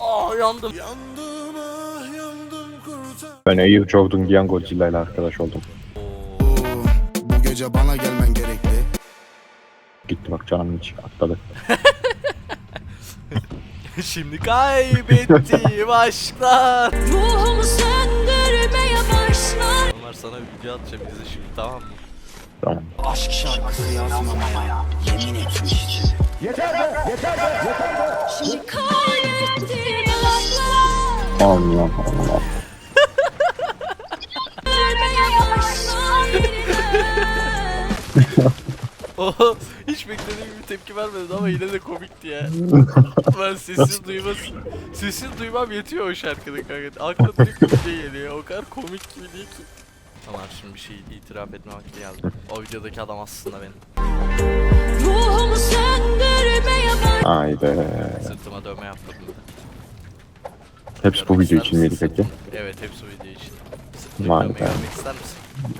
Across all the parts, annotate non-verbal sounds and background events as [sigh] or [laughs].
Aa yandım. Yandım ah yandım kurtar. Ben Air Jordan giyen Godzilla ile arkadaş oldum. Bu gece bana gelmen gerekli. Gitti bak canım hiç atladı. [laughs] Şimdi kaybettiğim aşklar. Ruhumu söndürmeye Ömer sana bir video atacağım izle şimdi tamam mı? Tamam. Aşk şarkısı yazmamaya yemin etmiştim. Şimdi kaybettiğim aşklar Allah Allah. Ölmeye başlar yeniden Oho hiç beklediğim gibi tepki vermedi ama yine de komikti ya. [laughs] ben sessiz duyması, sessiz duymam yetiyor o şarkıda kanka. Direkt bir şey geliyor. O kadar komik gibi değil ki. Tamam şimdi bir şey itiraf etme vakti geldi. O videodaki adam aslında benim. Ruhumu söndürmeye Haydi. Sırtıma dövme yaptırdım de. Hepsi bu video için miydi peki? Evet hepsi video için. Sırtıma Vay dövme be. görmek ister misin?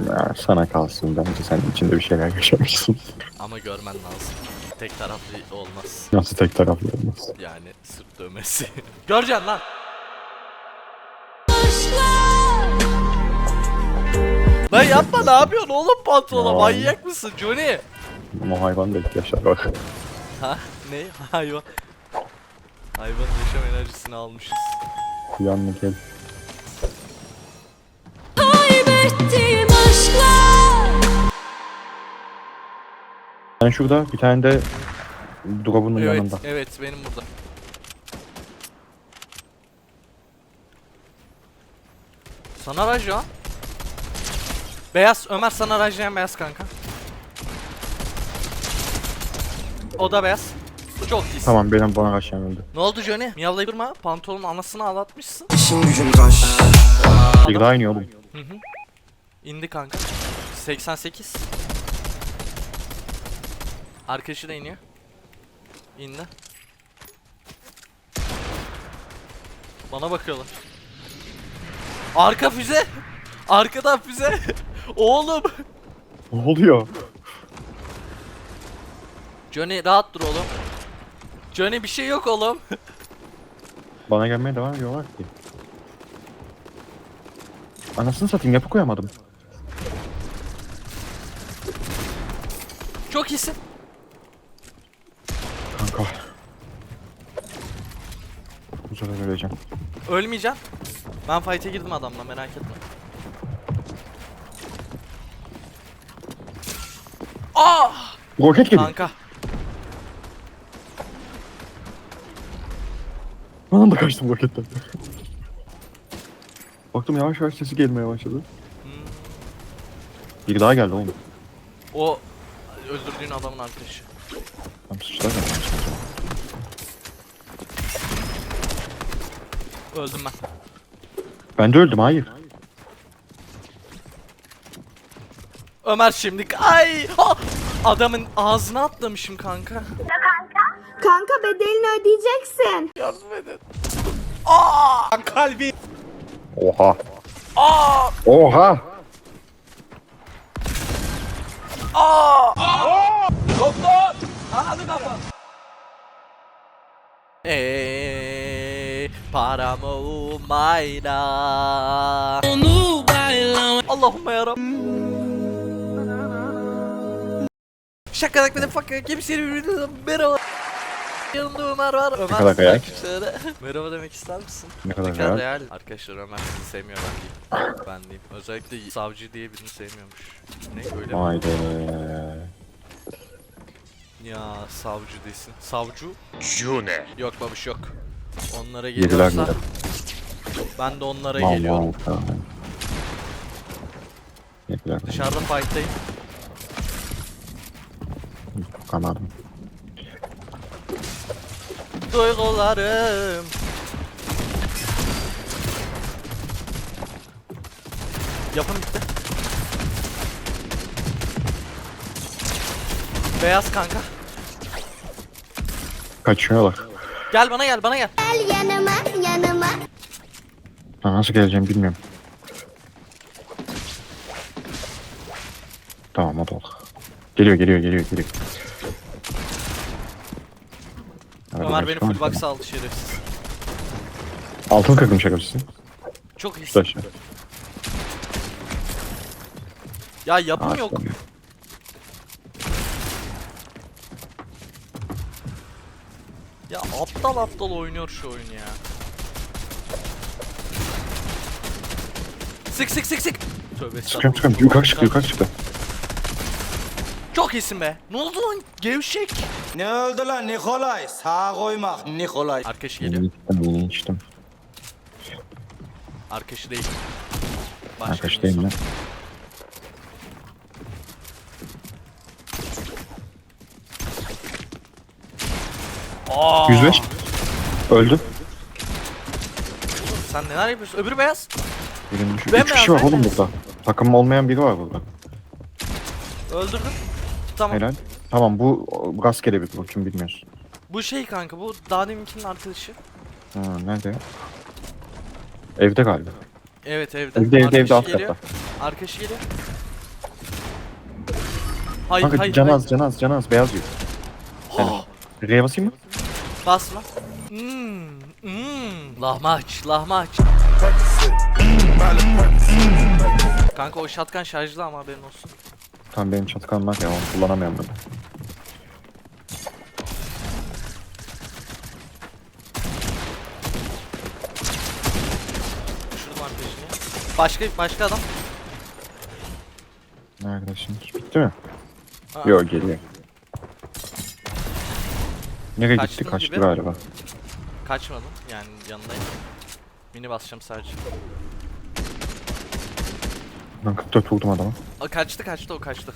Ya, sana kalsın bence sen içinde bir şeyler yaşamışsın. Ama görmen lazım. Tek taraflı olmaz. Nasıl tek taraflı olmaz? Yani sırt dövmesi. [laughs] Göreceksin lan. Lan yapma ne yapıyorsun oğlum pantolona Ya. manyak mısın Johnny? Ama hayvan da ihtiyaçlar var. Ha ne hayvan? Hayvan yaşam enerjisini almışız. Uyanlık el. Kaybettiğim aşklar Ben şurada bir tane de drop'un Evet yanında. evet benim burada. Sana rajon. Beyaz Ömer sana rajon beyaz kanka. O da beyaz. Çok iyisin. Tamam benim bana aşağı öldü. Ne oldu Johnny? Miyavlayıp durma. Pantolonun anasını ağlatmışsın. İşim gücüm kaş. Bir daha iniyor oğlum. Hı hı. İndi kanka. 88. Arkadaşı da iniyor. İndi. Bana bakıyorlar. Arka füze. Arkadan füze. [laughs] Oğlum. Ne oluyor? Johnny rahat dur oğlum. Johnny bir şey yok oğlum. [laughs] Bana gelmeye devam ediyorlar ki. Anasını satayım yapı koyamadım. Çok iyisin. Kanka. Bu sefer öleceğim. Ölmeyeceğim. Ben fight'e girdim adamla merak etme. Ah! Roket geliyor. Kanka. Ben da kaçtım roketten. Baktım yavaş yavaş sesi gelmeye başladı. Hmm. Bir daha geldi oğlum. O öldürdüğün adamın arkadaşı. Tam sıçrar ya. Öldüm ben. Ben de öldüm hayır. Ömer şimdi ay Ah! adamın ağzına atlamışım kanka. Kanka bedelini ödeyeceksin. Yardım edin. Aa! Kalbi. Oha. Aa! Oha. Aa! Doktor! Anladı kafa. Eee paramı umayla Onu bayla Allahümme yarabbim Şakadak benim fakir kimseyi birbirine merhaba Yanımda Ömer var Ömer kadar? Şöyle. Merhaba demek ister misin? Ne kadar kadar real? Arkadaşlar Ömer sizi sevmiyor ben diyeyim Ben diyeyim Özellikle savcı diye birini sevmiyormuş Ne öyle mi? Haydi. Ya savcı desin. Savcı? June. Yok babuş yok. Onlara Yediler geliyorsa ben de onlara Mal geliyorum. mal. Yediler. Dışarıda fight'tayım. Kanadım. Duygularım. Yapım bitti. Beyaz kanka. Kaçıyorlar. Gel bana gel bana gel. Gel yanıma yanıma. Ben nasıl geleceğim bilmiyorum. Tamam o da oldu. Geliyor geliyor geliyor geliyor. Arada Ömer beni full box aldı şerefsiz. Altın kırdım şakasın. Çok iyisin. taşı. Ya yapım yok. Ağaçlanıyor. Ya aptal aptal oynuyor şu oyunu ya. Sık sık sık sık. Tövbe Çıkıyorum estağfurullah. çıkıyorum. Yukarı çıktı yukarı çıktı. Çok iyisin be. Ne oldu lan? Gevşek. Ne oldu lan Nikolay? Sağa koymak Nikolay. Arkadaşı geliyor. Yeni yeni içtim. Değil. Başka bir değil mi? Aa, 105. Öldü. Sen neler yapıyorsun? Öbürü beyaz. Birinin düşü. Ben Üç kişi var beyaz, ben oğlum beyaz. burada. Takım olmayan biri var burada. Öldürdüm. Tamam. Helal. Tamam bu o, rastgele bir bu kim bilmiyoruz. Bu şey kanka bu daha deminkinin arkadaşı. Ha, nerede? Evde galiba. Evet evde. Evde evde evde alt katta. Arkadaşı geliyor. Hayır Kanka hayır canaz canaz canaz beyaz yiyor. Oh, R'ye basayım mı? basma. Hmm, hmm. Lahmaç, lahmaç. Kanka o shotgun şarjlı ama haberin olsun. Tamam benim çatkan var ya onu kullanamıyorum ben. Düşürdüm arkadaşını. Başka başka adam. Nerede şimdi? Bitti mi? Aa, Yok geliyor. Nereye gitti? Kaçtı gibi. galiba. Kaçmadım yani yanındayım. Mini basacağım sadece. Ben 44 vurdum adama. O kaçtı kaçtı o kaçtı.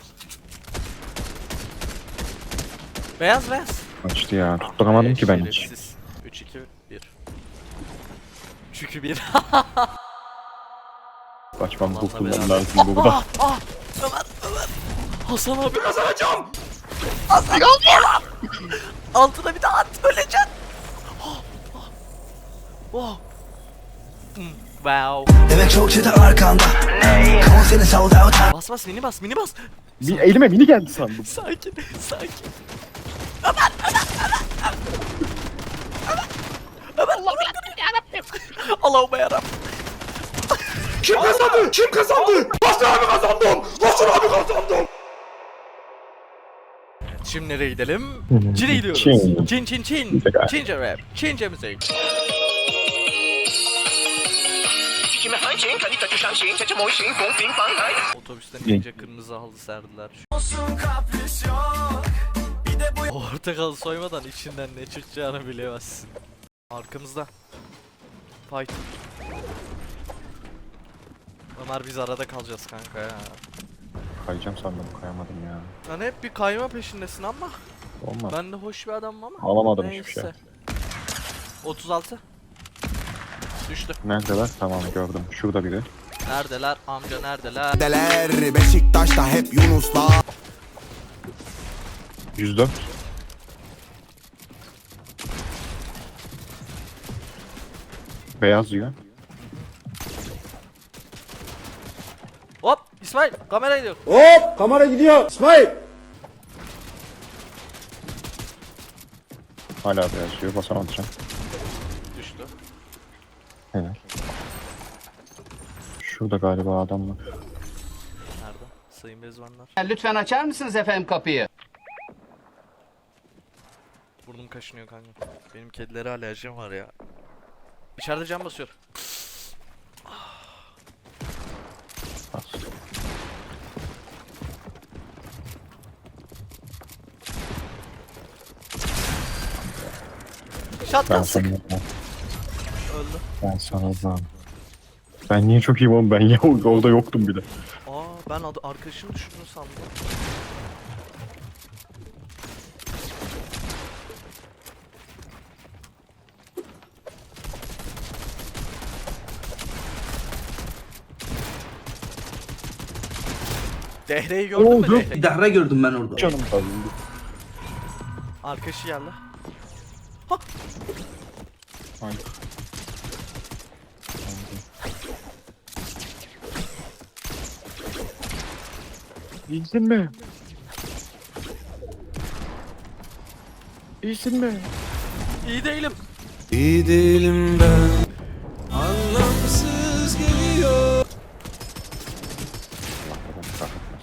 Beyaz beyaz. Kaçtı ya. Tutturamadım ki ben hiç. Şerefsiz. 3 2 1. Çünkü 1. [laughs] Kaçmam bu kullanmam lazım burada. Ah ah Ömer Ömer. Hasan abi kazanacağım. Hasan abi. Altına bir daha at öleceksin. Ah. Wow. Hmm, Wow. Demek çok çete arkanda. Kavun seni savda Bas bas mini bas mini bas. Bir elime mini geldi sandım. Sakin sakin. Ömer Ömer Ömer Ömer yarabbim. Allah'ım yarabbim. Kim kazandı? Kim kazandı? Basri abi kazandım. Basri abi kazandım. Şimdi nereye gidelim? Çin'e gidiyoruz. Çin. Çin Çin Çin. Çince rap. Çince müzik. Otobüsten ince kırmızı halı serdiler. [laughs] Portakalı soymadan içinden ne çıkacağını bilemezsin. Arkamızda. Fight. Ömer biz arada kalacağız kanka ya. Kayacağım sandım kayamadım ya. Lan hep bir kayma peşindesin ama Olmaz. ben de hoş bir adamım ama. Alamadım hiçbir şey. 36. Düştü. Neredeler? Tamam gördüm. Şurada biri. Neredeler? Amca neredeler? Deler Beşiktaş'ta hep Yunuslar 104. Beyaz yiyor. Hop İsmail kamera gidiyor. Hop kamera gidiyor. İsmail. Hala beyaz yiyor. Basamadım. Düştü. Helal. Şurada galiba adam var. Nerede? Sayın Bezvanlar. Lütfen açar mısınız efendim kapıyı? Burnum kaşınıyor kanka. Benim kedilere alerjim var ya. İçeride cam basıyor. Bas. Şatkan Ben sık. sana Öldü. ben sana ben. Ben niye çok iyiyim oğlum ben ya orada yoktum bile. Aa ben adı arkadaşım düştüğünü sandım. Dehre'yi gördün mü Dehre'yi? Dahre gördüm ben orada. Canım tabii. Arkadaşı geldi. Ay. İyisin mi? İyisin mi? İyi değilim. İyi değilim ben. Anlamsız geliyor.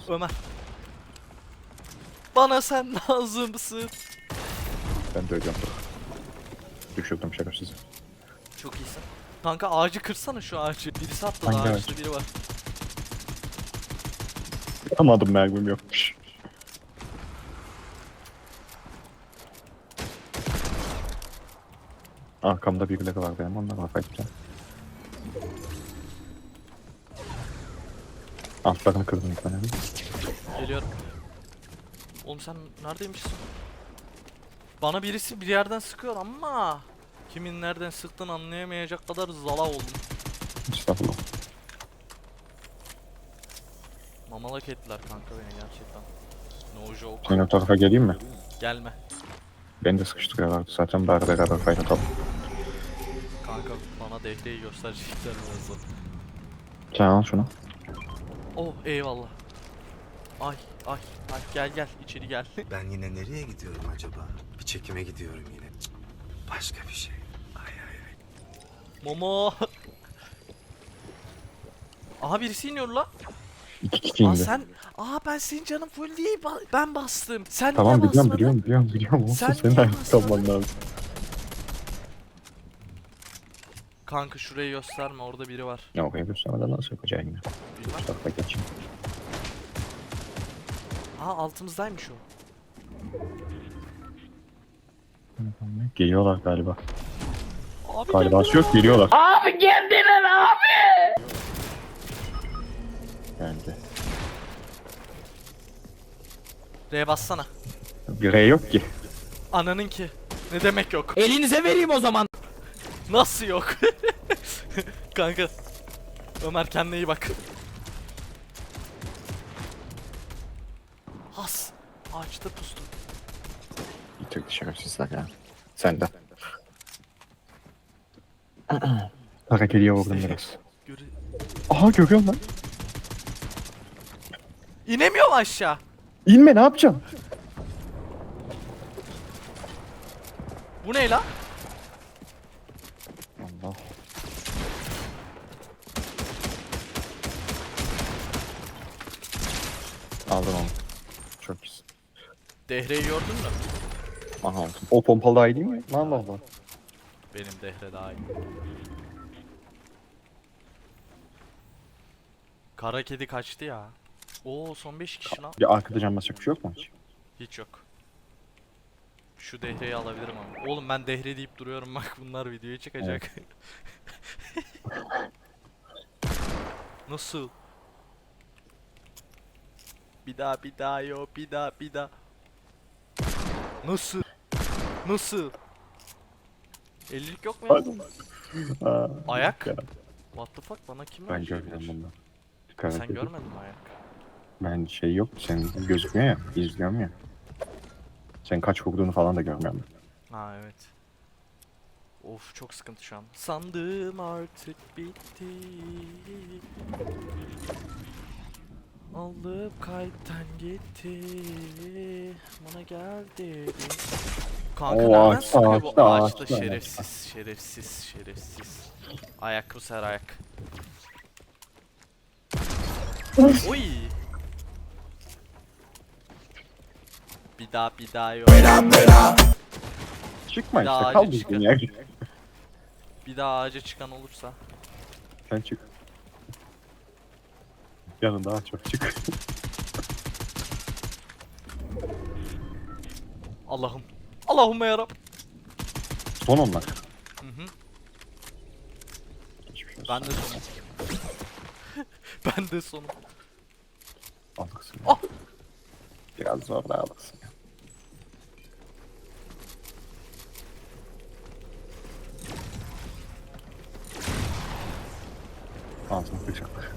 Ömer. Bana sen lazımsın. Ben de öleceğim. Düşürdüm şerefsizi. Çok iyisin. Kanka ağacı kırsana şu ağacı. Birisi atladı Hangi ağaçta ağaç? biri var. Tutamadım mermim yokmuş. Arkamda birileri var benim onlara bakacağım. Altlarını kırdım ilk önemli. Geliyorum. Oğlum sen neredeymişsin? Bana birisi bir yerden sıkıyor ama kimin nereden sıktığını anlayamayacak kadar zala oldum. Estağfurullah. Mamalak ettiler kanka beni gerçekten. No joke. Senin o tarafa geleyim mi? Gelme. Beni de sıkıştırıyorlardı zaten bari beraber fight atalım. Kanka bana dehleyi gösterecekler birazdan. Sen al şunu. Oh eyvallah. Ay ay ay gel gel içeri gel. [laughs] Ben yine nereye gidiyorum acaba? Bir çekime gidiyorum yine. Cık, Başka bir şey. Ay ay ay. Momo. [laughs] Aha birisi iniyor la. İki kişi Aa sen Aa ben senin canın full değil ba- ben bastım. Sen Tamam niye biliyorum basmadın? biliyorum biliyorum biliyorum. Olsun Sen senin niye ayakta olman basmadın? lazım. Kanka şurayı gösterme orada biri var. Ya oraya göstermeden nasıl yapacaksın ya? Bilmem. Şu tarafa geçeyim. Aa altımızdaymış o. Geliyorlar galiba. Abi Galiba geldiler yok geliyorlar. Abi geldiler abi. Geldi. R'ye bassana. Bir R yok ki. Ananın ki. Ne demek yok? Elinize vereyim o zaman. Nasıl yok? [laughs] Kanka. Ömer kendine iyi bak. Has. Ağaçta pustu. Bitirdi şerefsizler ya. Sen de. Hareketiye vurdum biraz. Göre... Aha görüyorum lan. İnemiyorum aşağı. İnme ne yapacaksın? Bu ne la? Allah. Aldın onu. Çok iyisin. Dehre'yi gördün mü? Aha aldım. O pompalı daha iyi değil mi? Allah Allah. Benim Dehre daha iyi. Kara kedi kaçtı ya. Oo son 5 kişi lan. Bir arkada can basacak bir şey yok mu hiç? Hiç yok. Şu Dehre'yi alabilirim ama. Oğlum ben Dehre deyip duruyorum bak bunlar videoya çıkacak. [laughs] Nasıl? Bir daha bir daha yo bir daha bir daha. Nasıl? Nasıl? Ellilik yok mu ya? [laughs] Aa, Ayak? ya. What the fuck bana kim Ben öyle görmedim şeyler? bunu. Sen edin. görmedin mi ayak? Ben şey yok. Sen gözükmüyor ya. izliyorum ya. Sen kaç vurduğunu falan da görmüyorum. Ha evet. Of çok sıkıntı şu an. Sandım artık bitti. Alıp kalpten gitti. Bana gel dedi. Kanka Oo, nereden ağaçta, sıkıyor bu ağaçta, ağaçta ağaçta, şerefsiz şerefsiz şerefsiz. Ayak bu sefer ayak. Oy. Bir daha bir daha yok. Çıkma Bir daha işte. Kal çıkın. bizden ya. Bir daha ağaca çıkan olursa. Sen çık. Yanında daha çok çık. Allah'ım. Allah'ım yarabbim. Son onlar. Hı hı. Olsun. Ben de sonum. [laughs] ben de sonum. Alırsın. Ah! Biraz zor da alırsın. ya. Ağzını bıçak.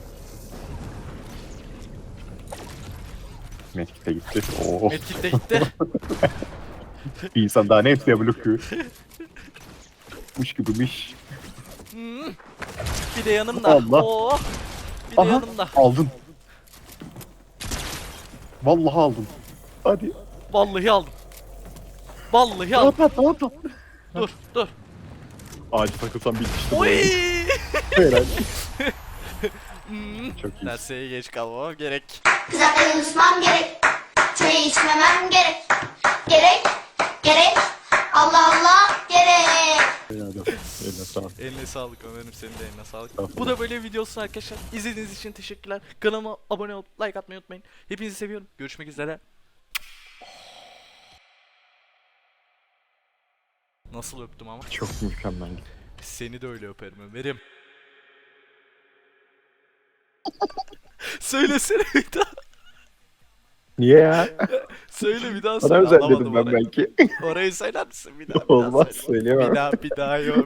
Medkit de gitti. Oo. Medkit de gitti. [laughs] Bir insan daha ne yapıyor Mış gibimiş. Hmm. Bir de yanımda. Allah. Oo. Bir de Aha yanımda. aldın. Vallahi aldım. Hadi. Vallahi aldım. Vallahi aldım. At at at at. Dur dur. Ağacı takılsam bitmiştim. Oy! Helal. [laughs] Hmm. Çok iyi. Derseye geç kalmamam gerek. Kızakla konuşmam gerek. Çay içmemem gerek. Gerek. Gerek. Allah Allah gerek. Eline sağlık. Eline sağlık Ömer'im senin de eline sağlık. Bu da böyle videosu arkadaşlar. İzlediğiniz için teşekkürler. Kanalıma abone olup like atmayı unutmayın. Hepinizi seviyorum. Görüşmek üzere. Nasıl öptüm ama? Çok mükemmel. Seni de öyle öperim Ömer'im. [laughs] Söylesene bir daha. Niye ya? Söyle bir daha söyle. özel Anlamadım dedim ben orayı. belki. Orayı söyler misin? Bir daha, bir daha Olmaz söyle. söyleyemem. Bir daha bir daha yok.